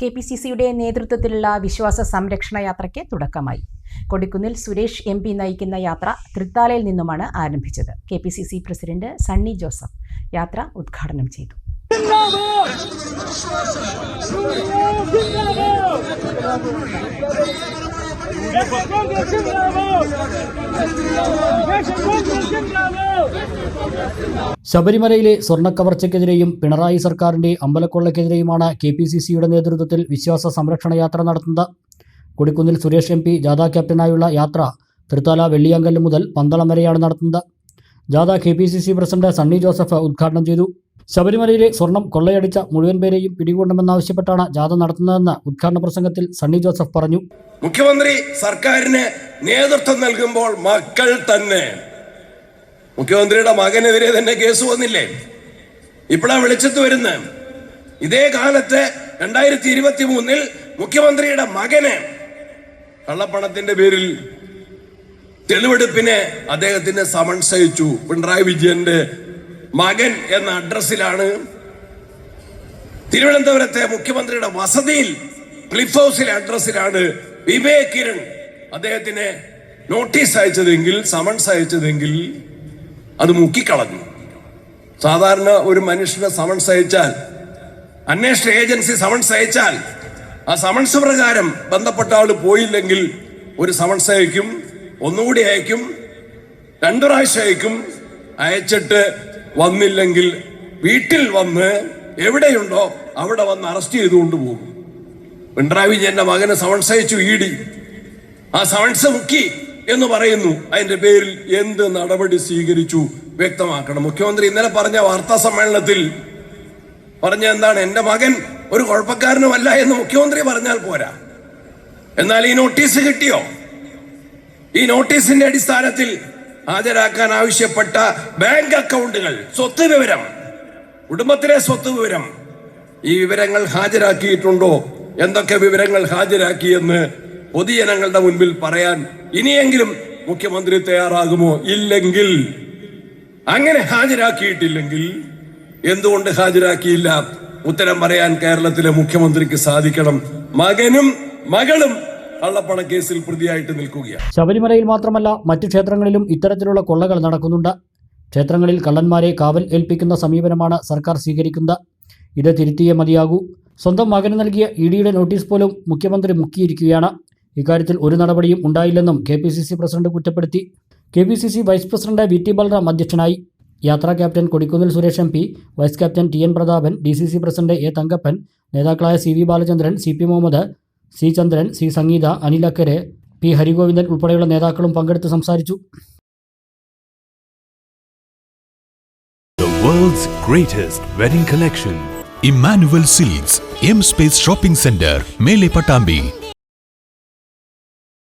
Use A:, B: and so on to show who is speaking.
A: K P C സിയുടെ നേതൃത്വത്തിലുള്ള വിശ്വാസ സംരക്ഷണ യാത്രയ്ക്ക് തുടക്കമായി. കൊടിക്കുന്നിൽ സുരേഷ് എം പി നയിക്കുന്ന യാത്ര തൃത്താലയിൽ നിന്നുമാണ് ആരംഭിച്ചത്. K P C C president Sunny Joseph യാത്ര ഉദ്ഘാടനം ചെയ്തു.
B: ശബരിമലയിലെ സ്വർണക്കവർച്ചയ്ക്കെതിരെയും പിണറായി സർക്കാരിന്റെ അമ്പലക്കൊള്ളയ്ക്കെതിരെയുമാണ് കെ പി സി സിയുടെ നേതൃത്വത്തിൽ വിശ്വാസ സംരക്ഷണ യാത്ര നടത്തുന്നത്. കൊടിക്കുന്നിൽ സുരേഷ് എം പി ജാഥാ ക്യാപ്റ്റനായുള്ള യാത്ര തൃത്താല വെള്ളിയാങ്കല്ല് മുതൽ പന്തളം വരെയാണ് നടത്തുന്നത്. ജാഥ K P C C president Sunny Joseph ഉദ്ഘാടനം ചെയ്തു. ശബരിമലയിലെ സ്വർണം കൊള്ളയടിച്ച മുഴുവൻ പേരെയും പിടികൂടണമെന്നാവശ്യപ്പെട്ടാണ് ജാഥ നടത്തുന്നതെന്ന് ഉദ്ഘാടന പ്രസംഗത്തിൽ സണ്ണി ജോസഫ് പറഞ്ഞു.
C: മുഖ്യമന്ത്രി സർക്കാരിന് നേതൃത്വം നൽകുമ്പോൾ മക്കൾ തന്നെ. മുഖ്യമന്ത്രിയുടെ മകനെതിരെ തന്നെ കേസ് വന്നില്ലേ? ഇപ്പോഴാ വെളിച്ചത്ത് വരുന്ന. ഇതേ കാലത്ത് രണ്ടായിരത്തി ഇരുപത്തി മൂന്നിൽ മുഖ്യമന്ത്രിയുടെ മകന് കള്ളപ്പണത്തിന്റെ പേരിൽ തെളിവെടുപ്പിന് അദ്ദേഹത്തിന് സമൻസ് അയച്ചു പിണറായി വിജയന്റെ മകൻ എന്ന അഡ്രസ്സിലാണ് തിരുവനന്തപുരത്തെ മുഖ്യമന്ത്രിയുടെ വസതിയിൽ ക്ലിഫ് ഹൗസിലെ അഡ്രസ്സിലാണ് വിവേക് കിരൺ അദ്ദേഹത്തിന് നോട്ടീസ് അയച്ചതെങ്കിൽ സമൺസ് അയച്ചതെങ്കിൽ അത് മുക്കിക്കളഞ്ഞു. സാധാരണ ഒരു മനുഷ്യനെ സമൺസ് അയച്ചാൽ അന്വേഷണ ഏജൻസി സമൺസ് അയച്ചാൽ ആ സമൺസ് പ്രകാരം ബന്ധപ്പെട്ട ആൾ പോയില്ലെങ്കിൽ ഒരു സമൺസ് അയക്കും ഒന്നുകൂടി അയക്കും രണ്ടു പ്രാവശ്യം അയക്കും അയച്ചിട്ട് വന്നില്ലെങ്കിൽ വീട്ടിൽ വന്ന് എവിടെയുണ്ടോ അവിടെ വന്ന് അറസ്റ്റ് ചെയ്തുകൊണ്ട് പോകും. പിണറായി വിജയന്റെ മകന് സമൺസ് അയച്ചു ഇ ഡി ആ സവൻസ് മുക്കി എന്ന് പറയുന്നു. അതിന്റെ പേരിൽ എന്ത് നടപടി സ്വീകരിച്ചു വ്യക്തമാക്കണം. മുഖ്യമന്ത്രി ഇന്നലെ പറഞ്ഞ വാർത്താ സമ്മേളനത്തിൽ പറഞ്ഞ എന്താണ്? എന്റെ മകൻ ഒരു കുഴപ്പക്കാരനുമല്ല എന്ന് മുഖ്യമന്ത്രി പറഞ്ഞാൽ പോരാ. എന്നാൽ ഈ നോട്ടീസ് കിട്ടിയോ? ഈ നോട്ടീസിന്റെ അടിസ്ഥാനത്തിൽ ഹാജരാക്കാൻ ആവശ്യപ്പെട്ട ബാങ്ക് അക്കൗണ്ടുകൾ സ്വത്ത് വിവരം കുടുംബത്തിലെ സ്വത്ത് വിവരം ഈ വിവരങ്ങൾ ഹാജരാക്കിയിട്ടുണ്ടോ? എന്തൊക്കെ വിവരങ്ങൾ ഹാജരാക്കിയെന്ന് പൊതുജനങ്ങളുടെ മുൻപിൽ പറയാൻ ഇനിയെങ്കിലും മുഖ്യമന്ത്രി തയ്യാറാകുമോ? ഇല്ലെങ്കിൽ. അങ്ങനെ ഹാജരാക്കിയിട്ടില്ലെങ്കിൽ എന്തുകൊണ്ട് ഹാജരാക്കിയില്ല? ഉത്തരം പറയാൻ കേരളത്തിലെ മുഖ്യമന്ത്രിക്ക് സാധിക്കണം. മകനും മകളും കള്ളപ്പണക്കേസിൽ പ്രതിയായിട്ട് നിൽക്കുകയാണ്.
B: ശബരിമലയിൽ മാത്രമല്ല മറ്റു ക്ഷേത്രങ്ങളിലും ഇത്തരത്തിലുള്ള കൊള്ളകൾ നടക്കുന്നുണ്ട്. ക്ഷേത്രങ്ങളിൽ കള്ളന്മാരെ കാവൽ ഏൽപ്പിക്കുന്ന സമീപനമാണ് സർക്കാർ സ്വീകരിക്കുന്നത്. ഇത് തിരുത്തിയേ മതിയാകൂ. സ്വന്തം മകന് നൽകിയ ഇ ഡിയുടെ നോട്ടീസ് പോലും മുഖ്യമന്ത്രി മുക്കിയിരിക്കുകയാണ്. ഇക്കാര്യത്തിൽ ഒരു നടപടിയും ഉണ്ടായില്ലെന്നും K P C C president കുറ്റപ്പെടുത്തി. K P C C vice president V T Balram അധ്യക്ഷനായി. യാത്രാ captain Kodikunnil Suresh M P vice captain T N Prathapan D C C president A Thankappan നേതാക്കളായ C V Balachandran C P Muhammad C Chandran C Sangeetha Anil Akkara P Harigovindan ഉൾപ്പെടെയുള്ള നേതാക്കളും പങ്കെടുത്ത് സംസാരിച്ചു.
D: World's greatest wedding collection.
E: Emmanuel Silks, M Space Shopping Center, Mele Patambi,